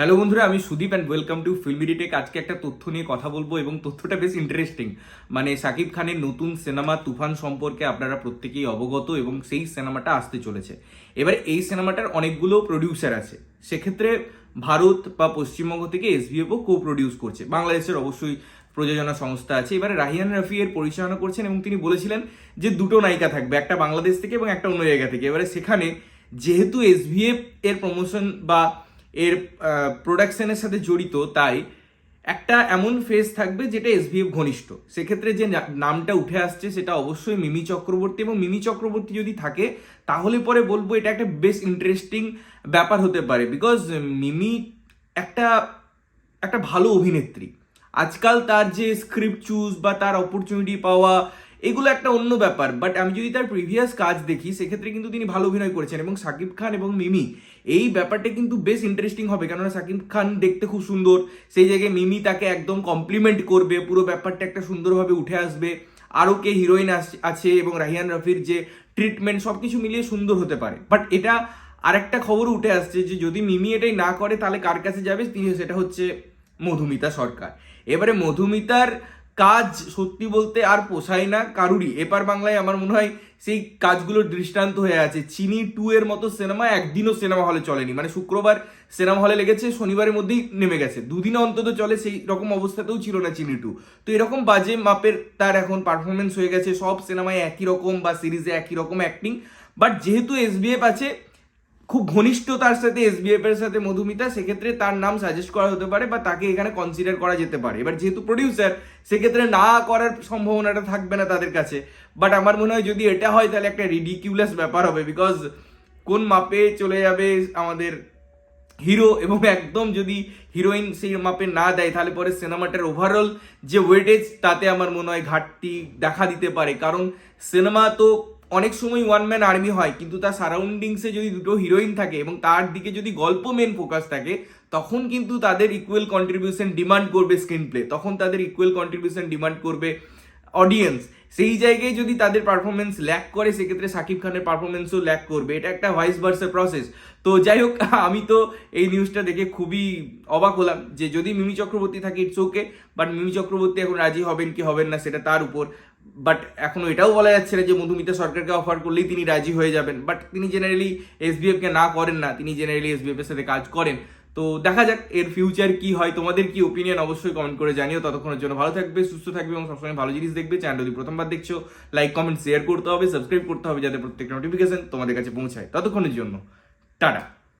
Hello বন্ধুরা, আমি Sudip and welcome to filmy tech আজকে একটা তথ্য নিয়ে কথা বলব এবং তথ্যটা বেশ ইন্টারেস্টিং মানে শাকিব খানের নতুন সিনেমা তুফান সম্পর্কে আপনারা প্রত্যেকেই অবগত এবং সেই সিনেমাটা আসতে চলেছে। এবার এই সিনেমাটার অনেকগুলো প্রডিউসার আছে। সেক্ষেত্রে ভারত বা পশ্চিমবঙ্গ থেকে এসবিএফও কো প্রডিউস করছে। বাংলাদেশের অবশ্যই প্রযোজনা সংস্থা আছে। এবারে রাহিয়ান রাফি এর পরিচালনা করছেন এবং তিনি বলেছিলেন যে দুটো নায়িকা থাকবে, একটা বাংলাদেশ থেকে এবং একটা অন্য জায়গা থেকে। এবারে সেখানে যেহেতু এসভিএফ এর প্রমোশন বা এর প্রোডাকশনের সাথে জড়িত, তাই একটা এমন ফেস থাকবে যেটা এসভিএফ ঘনিষ্ঠ। সেক্ষেত্রে যে নামটা উঠে আসছে সেটা অবশ্যই মিমি চক্রবর্তী এবং মিমি চক্রবর্তী যদি থাকে, তাহলে পরে বলব এটা একটা বেশ ইন্টারেস্টিং ব্যাপার হতে পারে। বিকজ মিমি একটা একটা ভালো অভিনেত্রী। আজকাল তার যে স্ক্রিপ্ট চুজ বা তার অপরচুনিটি পাওয়া এগুলো একটা অন্য ব্যাপার বাট আমি যদি তার প্রিভিয়াস কাজ দেখি, সেক্ষেত্রে কিন্তু তিনি ভালো অভিনয় করেছেন এবং সাকিব খান এবং মিমি, এই ব্যাপারটা কিন্তু বেশ ইন্টারেস্টিং হবে, কেননা সাকিব খান দেখতে খুব সুন্দর, সেই জায়গায় মিমি তাকে একদম কমপ্লিমেন্ট করবে, পুরো ব্যাপারটা একটা সুন্দরভাবে উঠে আসবে, আরও কে হিরোইন আছে এবং রাহিয়ান রফির যে ট্রিটমেন্ট সব কিছু মিলিয়ে সুন্দর হতে পারে বাট এটা আরেকটা খবর উঠে আসছে যে যদি মিমি এটাই না করে, তাহলে কার কাছে যাবে? তিনি সেটা হচ্ছে মধুমিতা সরকার। এবারে মধুমিতার কাজ সত্যি বলতে আর পোষায় না কারুরই। এপার বাংলায় আমার মনে হয় সেই কাজগুলোর দৃষ্টান্ত হয়ে আছে। চিনি টু এর মতো সিনেমা একদিনও সিনেমা হলে চলেনি। মানে শুক্রবার সিনেমা হলে লেগেছে, শনিবারের মধ্যেই নেমে গেছে। দুদিনে অন্তত চলে, সেই রকম অবস্থাতেও ছিল না চিনি টু তো এরকম বাজে মাপের তার এখন পারফরমেন্স হয়ে গেছে। সব সিনেমায় একই রকম বা সিরিজে একই রকম অ্যাক্টিং বাট যেহেতু এসবিএফ আছে খুব ঘনিষ্ঠতার সাথে এসবিএফ এর সাথে মধুমিতা, সেক্ষেত্রে তার নাম সাজেস্ট করা হতে পারে বা তাকে এখানে কনসিডার করা যেতে পারে। এবার যেহেতু প্রডিউসার সেক্ষেত্রে না করার সম্ভাবনাটা থাকবে না তাদের কাছে। বাট আমার মনে হয় যদি এটা হয়, তাহলে একটা রিডিকিউলাস ব্যাপার হবে বিকজ কোন মাপে চলে যাবে আমাদের হিরো এবং একদম যদি হিরোইন সেই মাপে না দেয়, তাহলে পরে সিনেমাটার ওভারঅল যে ওয়েটেজ তাতে আমার মনে হয় ঘাটতি দেখা দিতে পারে। কারণ সিনেমা তো অনেক সময় ওয়ান ম্যান আর্মি হয়, কিন্তু তার সারাউন্ডিংসে যদি দুটো হিরোইন থাকে এবং তার দিকে যদি গল্প মেন ফোকাস থাকে, তখন কিন্তু তাদের ইকুয়াল কন্ট্রিবিউশন ডিমান্ড করবে স্ক্রিন প্লে তখন তাদের ইকুয়াল কন্ট্রিবিউশন ডিমান্ড করবে অডিয়েন্স সেই জায়গায় যদি তাদের পারফরমেন্স ল্যাক করে, সেক্ষেত্রে সাকিব খানের পারফরমেন্সও ল্যাক করবে। এটা একটা ভাইস ভার্সার প্রসেস তো যাই হোক, আমি তো এই নিউজটা দেখে খুবই অবাক হলাম যে যদি মিমি চক্রবর্তী থাকে it's okay but Mimi Chakraborty এখন রাজি হবেন কি হবেন না, সেটা তার উপর। বাট এখনও এটাও বলা যাচ্ছে না যে মধুমিতা সরকারকে অফার করলেই তিনি রাজি হয়ে যাবেন। বাট তিনি জেনারেলি এসবিএফকে না করেন না, তিনি জেনারেলি এসবিএফ এর সাথে কাজ করেন। তো দেখা যাক এর ফিউচার কি হয়, তোমাদের কি ওপিনিয়ন অবশ্যই কমেন্ট করে জানিও। ততক্ষণের জন্য ভালো থাকবে, সুস্থ থাকবে এবং সবসময় ভালো জিনিস দেখবে। চ্যানেল যদি প্রথমবার দেখছ লাইক কমেন্ট শেয়ার করতে হবে সাবস্ক্রাইব করতে হবে যাতে প্রত্যেকটা নোটিফিকেশন তোমাদের কাছে পৌঁছায়। ততক্ষণের জন্য, টাটা।